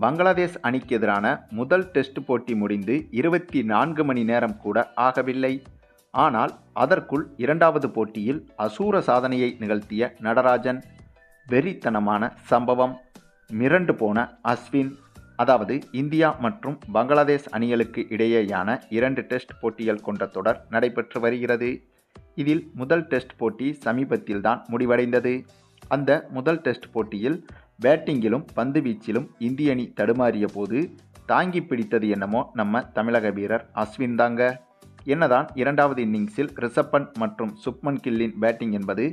பங்களாதேஷ் அணிக்கு எதிரான முதல் டெஸ்ட் போட்டி முடிந்து இருபத்தி நான்கு மணி நேரம் கூட ஆகவில்லை. ஆனால் அதற்குள் இரண்டாவது போட்டியில் அசூர சாதனையை நிகழ்த்திய நடராஜன். வெறித்தனமான சம்பவம். மிரண்டு போன அஸ்வின். அதாவது இந்தியா மற்றும் பங்களாதேஷ் அணிகளுக்கு இடையேயான இரண்டு டெஸ்ட் போட்டிகள் கொண்ட தொடர் நடைபெற்று வருகிறது. இதில் முதல் டெஸ்ட் போட்டி சமீபத்தில்தான் முடிவடைந்தது. அந்த முதல் டெஸ்ட் போட்டியில் பேட்டிங்கிலும் பந்து வீச்சிலும் இந்திய அணி தடுமாறிய போது தாங்கி பிடித்தது என்னமோ நம்ம தமிழக வீரர் அஸ்வின் தாங்க. என்னதான் இரண்டாவது இன்னிங்ஸில் ரிஷப்பன் மற்றும் சுப்மன் கில்லின் பேட்டிங் என்பது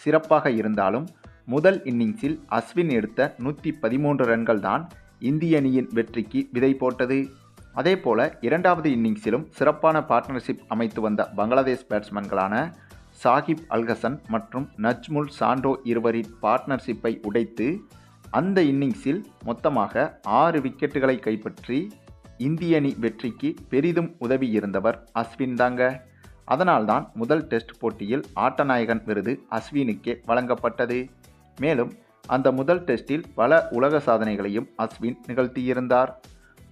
சிறப்பாக இருந்தாலும் முதல் இன்னிங்ஸில் அஸ்வின் எடுத்த நூற்றி பதிமூன்று ரன்கள் தான் இந்திய அணியின் வெற்றிக்கு விதை போட்டது. அதேபோல இரண்டாவது இன்னிங்ஸிலும் சிறப்பான பார்ட்னர்ஷிப் அமைத்து வந்த பங்களாதேஷ் பேட்ஸ்மேன்களான சாகிப் அல்ஹசன் மற்றும் நஜ்முல் சாண்டோ இருவரின் பார்ட்னர்ஷிப்பை உடைத்து அந்த இன்னிங்ஸில் மொத்தமாக ஆறு விக்கெட்டுகளை கைப்பற்றி இந்திய அணி வெற்றிக்கு பெரிதும் உதவியிருந்தவர் அஸ்வின் தாங்க. அதனால்தான் முதல் டெஸ்ட் போட்டியில் ஆட்டநாயகன் விருது அஸ்வினுக்கே வழங்கப்பட்டது. மேலும் அந்த முதல் டெஸ்டில் பல உலக சாதனைகளையும் அஸ்வின் நிகழ்த்தியிருந்தார்.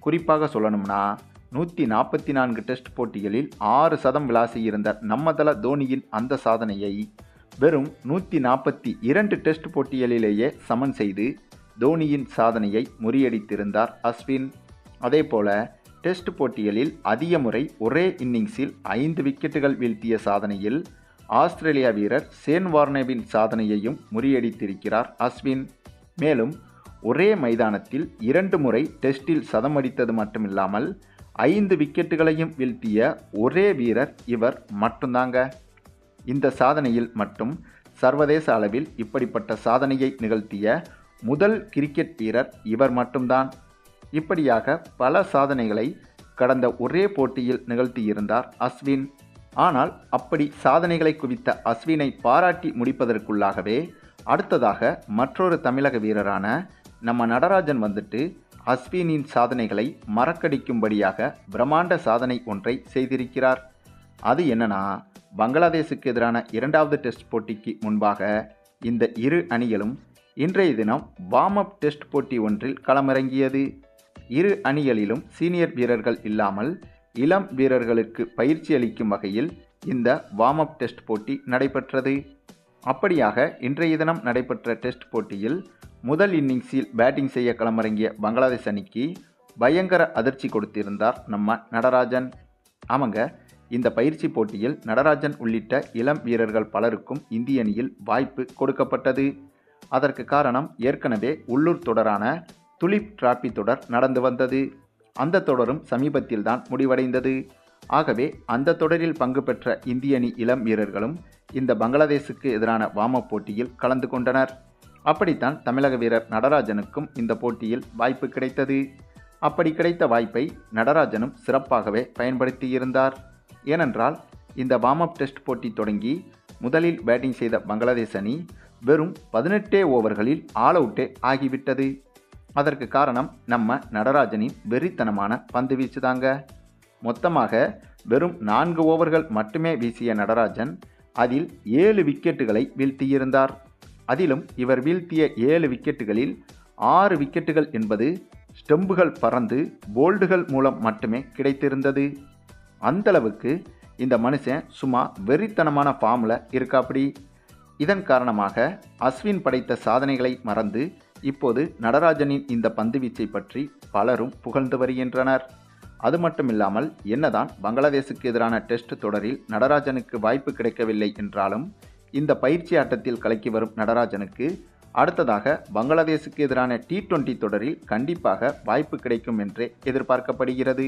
குறிப்பாக சொல்லணும்னா நூற்றி நாற்பத்தி நான்கு டெஸ்ட் போட்டிகளில் ஆறு சதம் விளாசியிருந்த நம்மதள தோனியின் அந்த சாதனையை வெறும் நூற்றி நாற்பத்தி இரண்டு டெஸ்ட் போட்டிகளிலேயே சமன் செய்து தோனியின் சாதனையை முறியடித்திருந்தார் அஸ்வின். அதேபோல டெஸ்ட் போட்டிகளில் அதிக முறை ஒரே இன்னிங்ஸில் ஐந்து விக்கெட்டுகள் வீழ்த்திய சாதனையில் ஆஸ்திரேலியா வீரர் சேன் வார்னேவின் சாதனையையும் முறியடித்திருக்கிறார் அஸ்வின். மேலும் ஒரே மைதானத்தில் இரண்டு முறை டெஸ்டில் சதமடித்தது மட்டுமில்லாமல் ஐந்து விக்கெட்டுகளையும் வீழ்த்திய ஒரே வீரர் இவர் மட்டும்தாங்க. இந்த சாதனையில் மட்டும் சர்வதேச அளவில் இப்படிப்பட்ட சாதனையை நிகழ்த்திய முதல் கிரிக்கெட் வீரர் இவர் மட்டும்தான். இப்படியாக பல சாதனைகளை கடந்த ஒரே போட்டியில் நிகழ்த்தியிருந்தார் அஸ்வின். ஆனால் அப்படி சாதனைகளை குவித்த அஸ்வினை பாராட்டி முடிப்பதற்குள்ளாகவே அடுத்ததாக மற்றொரு தமிழக வீரரான நம்ம நடராஜன் வந்துட்டு அஸ்வினின் சாதனைகளை மறக்கடிக்கும்படியாக பிரம்மாண்ட சாதனை ஒன்றை செய்திருக்கிறார். அது என்னன்னா பங்களாதேஷுக்கு எதிரான இரண்டாவது டெஸ்ட் போட்டிக்கு முன்பாக இந்த இரு அணிகளும் இன்றைய தினம் வார்ம் அப் டெஸ்ட் போட்டி ஒன்றில் களமிறங்கியது. இரு அணிகளிலும் சீனியர் வீரர்கள் இல்லாமல் இளம் வீரர்களுக்கு பயிற்சி அளிக்கும் வகையில் இந்த வார்ம் அப் டெஸ்ட் போட்டி நடைபெற்றது. அப்படியாக இன்றைய தினம் நடைபெற்ற டெஸ்ட் போட்டியில் முதல் இன்னிங்ஸில் பேட்டிங் செய்ய களமிறங்கிய பங்களாதேஷ் அணிக்கு பயங்கர அதிர்ச்சி கொடுத்திருந்தார் நம்ம நடராஜன். ஆமாங்க இந்த பயிற்சி போட்டியில் நடராஜன் உள்ளிட்ட இளம் வீரர்கள் பலருக்கும் இந்திய அணியில் வாய்ப்பு கொடுக்கப்பட்டது. அதற்கு காரணம் ஏற்கனவே உள்ளூர் தொடரான துலிப் டிராபி தொடர் நடந்து வந்தது. அந்த தொடரும் சமீபத்தில் தான் முடிவடைந்தது. ஆகவே அந்த தொடரில் பங்கு பெற்ற இந்திய அணி இளம் வீரர்களும் இந்த பங்களாதேஷுக்கு எதிரான வாமப் போட்டியில் கலந்து கொண்டனர். அப்படித்தான் தமிழக வீரர் நடராஜனுக்கும் இந்த போட்டியில் வாய்ப்பு கிடைத்தது. அப்படி கிடைத்த வாய்ப்பை நடராஜனும் சிறப்பாகவே பயன்படுத்தியிருந்தார். ஏனென்றால் இந்த வார்ம் அப் டெஸ்ட் போட்டி தொடங்கி முதலில் பேட்டிங் செய்த பங்களாதேஷ் அணி வெறும் பதினெட்டே ஓவர்களில் ஆல் அவுட்டே ஆகிவிட்டது. அதற்கு காரணம் நம்ம நடராஜனின் வெறித்தனமான பந்து வீச்சு தாங்க மொத்தமாக வெறும் நான்கு ஓவர்கள் மட்டுமே வீசிய நடராஜன் அதில் ஏழு விக்கெட்டுகளை வீழ்த்தியிருந்தார். அதிலும் இவர் வீழ்த்திய ஏழு விக்கெட்டுகளில் ஆறு விக்கெட்டுகள் என்பது ஸ்டெம்புகள் பறந்து போல்டுகள் மூலம் மட்டுமே கிடைத்திருந்தது. அந்தளவுக்கு இந்த மனுஷன் சும்மா வெறித்தனமான ஃபார்மில் இருக்காப்படி. இதன் காரணமாக அஸ்வின் படைத்த சாதனைகளை மறந்து இப்போது நடராஜனின் இந்த பந்துவீச்சை பற்றி பலரும் புகழ்ந்து வருகின்றனர். அது மட்டுமில்லாமல் என்னதான் பங்களாதேசுக்கு எதிரான டெஸ்ட் தொடரில் நடராஜனுக்கு வாய்ப்பு கிடைக்கவில்லை என்றாலும் இந்த பயிற்சி ஆட்டத்தில் கலக்கி வரும் நடராஜனுக்கு அடுத்ததாக பங்களாதேசுக்கு எதிரான டி டுவெண்டி தொடரில் கண்டிப்பாக வாய்ப்பு கிடைக்கும் என்றே எதிர்பார்க்கப்படுகிறது.